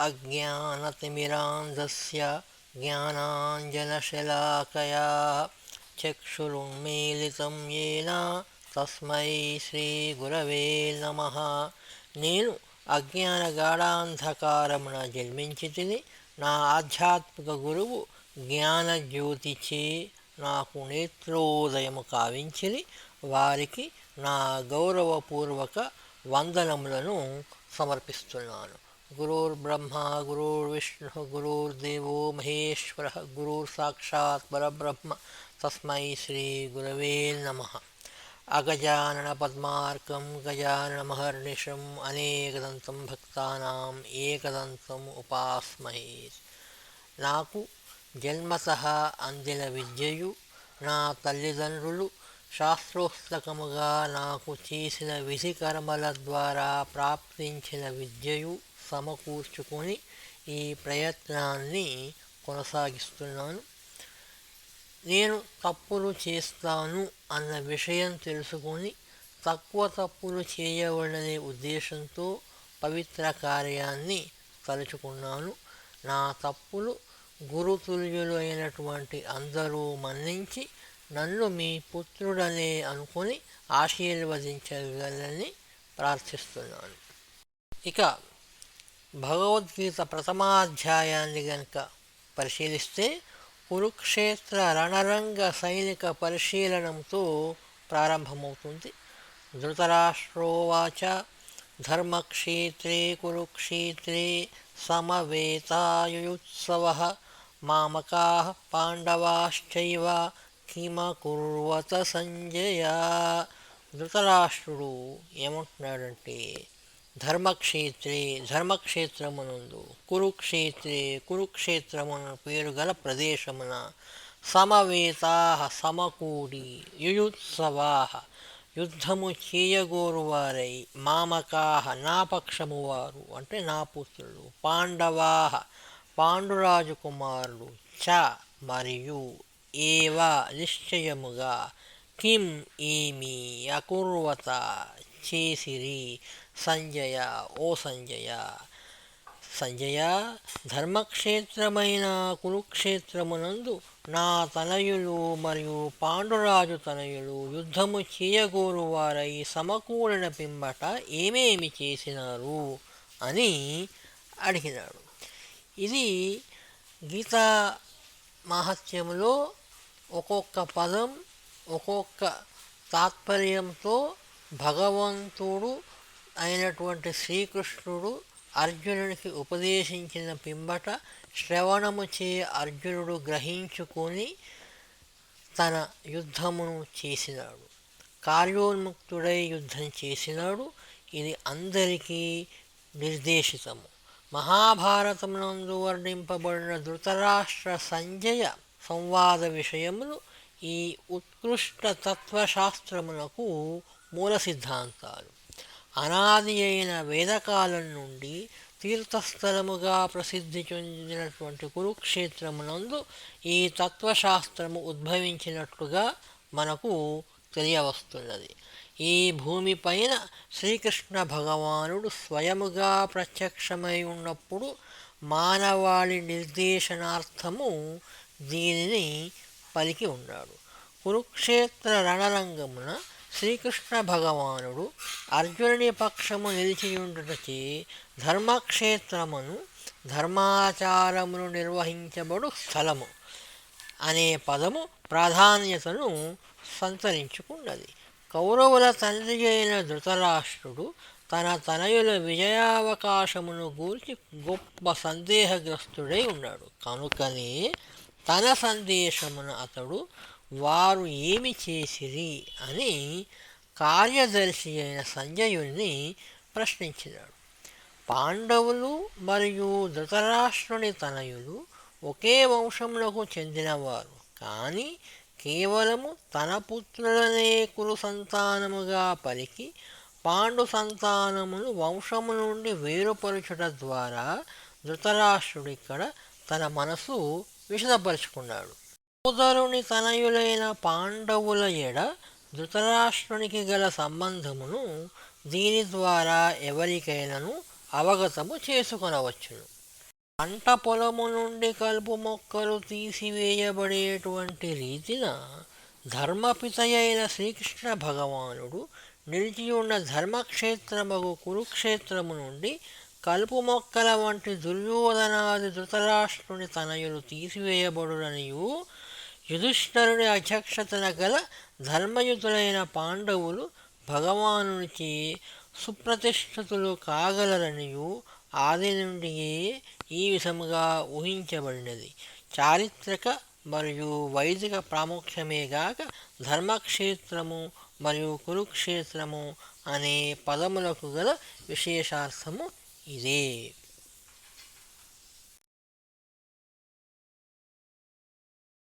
अज्ञानतिमिरान्धस्य ज्ञानाञ्जनशलाकया చక్షురున్మీలితం ఏన తస్మై శ్రీ గురవే నమ నేను అజ్ఞాన గాఢాంధకారమున జన్మించితిని నా ఆధ్యాత్మిక గురువు జ్ఞానజ్యోతిచే నాకు నేత్రోదయము కావించిని వారికి నా గౌరవపూర్వక వందనములను సమర్పిస్తున్నాను గురుర్బ్రహ్మ గురుర్విష్ణు గురుర్దేవో మహేశ్వర గురుర్ సాక్షాత్ పరబ్రహ్మ తస్మై శ్రీ గురవే నమ అగజానన పద్మార్కం గజాననమహర్నిశం అనేకదంతం భక్తానాం ఏకదంతం ఉపాస్మహే నాకు జన్మత అందిన విద్యయు నా తల్లిదండ్రులు శాస్త్రోస్తకముగా నాకు చేసిన విధికర్మల ద్వారా ప్రాప్తించిన విద్యయు సమకూర్చుకొని ఈ ప్రయత్నాన్ని కొనసాగిస్తున్నాను. నేను తప్పులు చేస్తాను అన్న విషయం తెలుసుకొని తక్కువ తప్పులు చేయవలనే ఉద్దేశంతో పవిత్ర కార్యాన్ని తలుచుకున్నాను. నా తప్పులు గురుతుల్యులు అయినటువంటి అందరూ మన్నించి నన్ను మీ పుత్రుడనే అనుకొని ఆశీర్వదించగలని ప్రార్థిస్తున్నాను. ఇక భగవద్గీత ప్రథమాధ్యాయాన్ని గనుక పరిశీలిస్తే కురుక్షేత్ర రణరంగ సైనిక పరిశీలనంతో ప్రారంభమవుతుంది. ధృతరాష్ట్రోవాచ ధర్మక్షేత్రే కురుక్షేత్రే సమవేతాయుత్సవ మామకా పాండవాశ్చైవ కిమకుర్వత సంజయ. ధృతరాష్ట్రుడు ఏమంటున్నాడంటే ధర్మక్షేత్రే ధర్మక్షేత్రమునందు కురుక్షేత్రే కురుక్షేత్రమున పేరు గల ప్రదేశమున సమవేతా సమకూడి యుయుత్సవా యుద్ధము చేయగోరువారై మామకాహ నా పక్షము వారు అంటే నా పుత్రులు పాండవాహ పాండురాజు కుమారుడు చ మరియు ఏవా నిశ్చయముగా కిం ఏమి అకుర్వత చేసిరి సంజయ ఓ సంజయ. సంజయ ధర్మక్షేత్రమైన కురుక్షేత్రమునందు నా తనయులు మరియు పాండురాజు తనయులు యుద్ధము చేయగోరు వారై పింబట పిమ్మట ఏమేమి చేసినారు అని అడిగినాడు. ఇది గీతా మహత్యములో ఒక్కొక్క పదం ఒక్కొక్క తాత్పర్యంతో భగవంతుడు అయినటువంటి శ్రీకృష్ణుడు అర్జునుడికి ఉపదేశించిన పిమ్మట శ్రవణము చే అర్జునుడు గ్రహించుకొని తన యుద్ధమును చేసినాడు. కార్యోన్ముక్తుడై యుద్ధం చేసినాడు. ఇది అందరికీ నిర్దేశితము. మహాభారతమునందు వర్ణింపబడిన ధృతరాష్ట్ర సంజయ సంవాద విషయములు ఈ ఉత్కృష్ట తత్వశాస్త్రమునకు మూల సిద్ధాంతాలు. అనాది అయిన వేదకాలం నుండి తీర్థస్థలముగా ప్రసిద్ధి చెందినటువంటి కురుక్షేత్రమునందు ఈ తత్వశాస్త్రము ఉద్భవించినట్లుగా మనకు తెలియవస్తున్నది. ఈ భూమిపైన శ్రీకృష్ణ భగవానుడు స్వయముగా ప్రత్యక్షమై ఉన్నప్పుడు మానవాళి నిర్దేశనార్థము దీనిని పలికి ఉన్నాడు. కురుక్షేత్ర రణరంగమున శ్రీకృష్ణ భగవానుడు అర్జునుని పక్షము నిలిచియుండుటచే ధర్మక్షేత్రమును ధర్మాచారమును నిర్వహించబడు స్థలము అనే పదము ప్రాధాన్యతను సంతరించుకున్నది. కౌరవుల తండ్రి అయిన ధృతరాష్ట్రుడు తన తనయుల విజయావకాశమును గూర్చి గొప్ప సందేహగ్రస్తుడై ఉన్నాడు. కనుకనే తన సందేశమును అతడు వారు ఏమి చేసిరి అని కార్యదర్శి అయిన సంజయుణ్ణి ప్రశ్నించినాడు. పాండవులు మరియు ధృతరాష్ట్రుని తనయులు ఒకే వంశములకు చెందినవారు. కానీ కేవలము తన పుత్రులనే కురు సంతానముగా పలికి పాండు సంతానమును వంశము నుండి వేరుపరచుట ద్వారా ధృతరాష్ట్రుడిక్కడ తన మనసు విషదపరుచుకున్నాడు సోదరుని తనయులైన పాండవుల ఎడ ధృతరాష్ట్రునికి గల సంబంధమును దీని ద్వారా ఎవరికైనాను అవగతము చేసుకొనవచ్చును. పంట పొలము నుండి కలుపు మొక్కలు తీసివేయబడేటువంటి రీతిన ధర్మపిత అయిన శ్రీకృష్ణ భగవానుడు నిలిచి ఉన్న ధర్మక్షేత్రమగు కురుక్షేత్రము నుండి కలుపు మొక్కల వంటి దుర్యోధనాది ధృతరాష్ట్రుని తనయులు తీసివేయబడుననియు యుధిష్ఠరుని అధ్యక్షతన గల ధర్మయుతులైన పాండవులు భగవానునికి సుప్రతిష్ఠితులు కాగలరనియు ఆది నుండి ఈ విధముగా ఊహించబడినది. చారిత్రక మరియు వైదిక ప్రాముఖ్యమేగాక ధర్మక్షేత్రము మరియు కురుక్షేత్రము అనే పదములకు గల విశేషార్థము ఇదే.